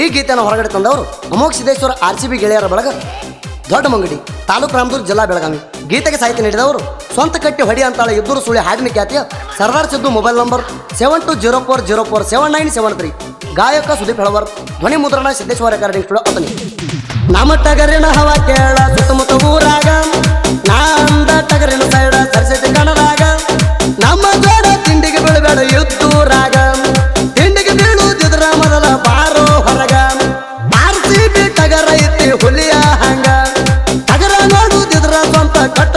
ಈ ಗೀತೆಯನ್ನು ಹೊರಗಡೆ ತಂದವರು ಅಮೋಘ ಸಿದ್ದೇಶ್ವರ ಆರ್ ಸಿ ಬಿ ಗೆಳೆಯರ ಬಳಗ ದೊಡ್ಡ ಮಂಗಡಿ, ತಾಲೂಕು ರಾಮದೂರು ಜಿಲ್ಲಾ ಬೆಳಗಾವಿ. ಗೀತೆಗೆ ಸಾಹಿತ್ಯ ನೀಡಿದವರು ಸ್ವಂತ ಕಟ್ಟಿ ಹೊಡಿ ಅಂತಾಳೆ ಇಬ್ಬರು ಸುಳಿ ಹಾಡಿನ ಖ್ಯಾತಿಯ Sardar Siddu mobile number seven two zero four zero four seven nine seven three ಗಾಯಕ ಸುದೀಪ್ ಹೇಳವರ್, ಧ್ವನಿ ಮುದ್ರಣ ಸಿದ್ದೇಶ್ವರ ರೆಕಾರ್ಡಿಂಗ್ ಸ್ಟುಡಿಯೋ ಅತನಿ ನಮ್ಮ ಟಗರಿನ ಹವಾ ಕೇಳ ಸುತ್ತಮುತ್ತ ಊರಾಗ ನಾ ಅಂದ ಟಗರಿನ ಸೈಡ ಕಟ್ಟ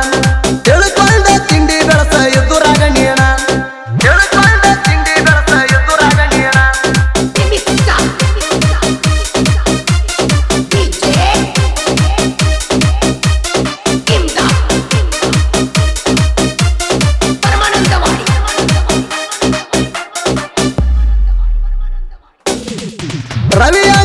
来了呀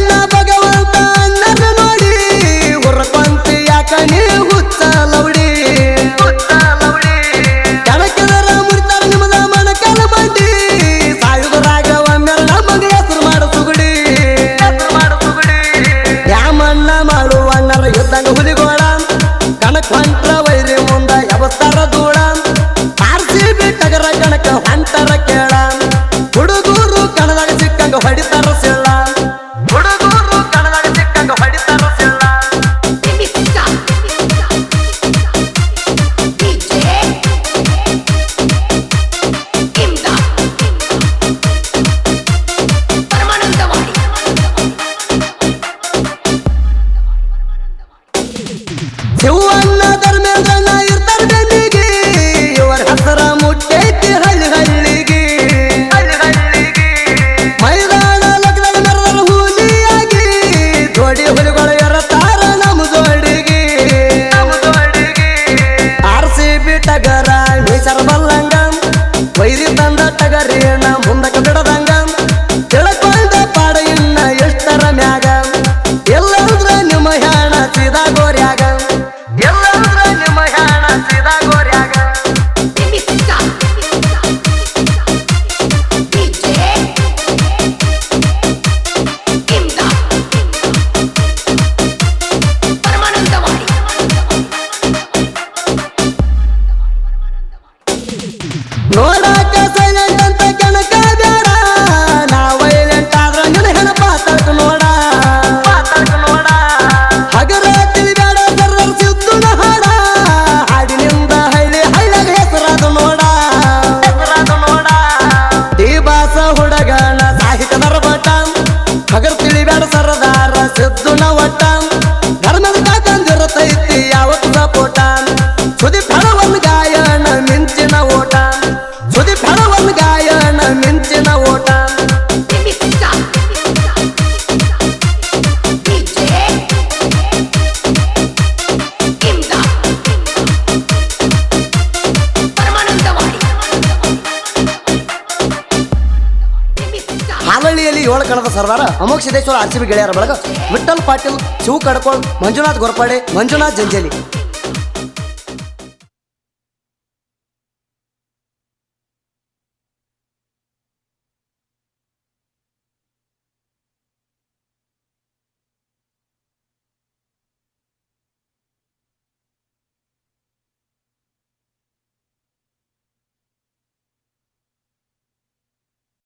ಏಳು ಕಣದ ಸರ್ದಾರ ಅಮೋಕ್ ಸಿದ್ದೇಶ್ವರ ಆರ್ ಸಿ ಬಿ ಗೆಳೆಯರ ಬಳಗ ವಿಠಲ್ ಪಾಟೀಲ್ ಶಿವ ಕಡ್ಕೋಳ್, ಮಂಜುನಾಥ್ ಗೊರಪಾಡೆ, ಮಂಜುನಾಥ್ ಜಂಜೇಲಿ.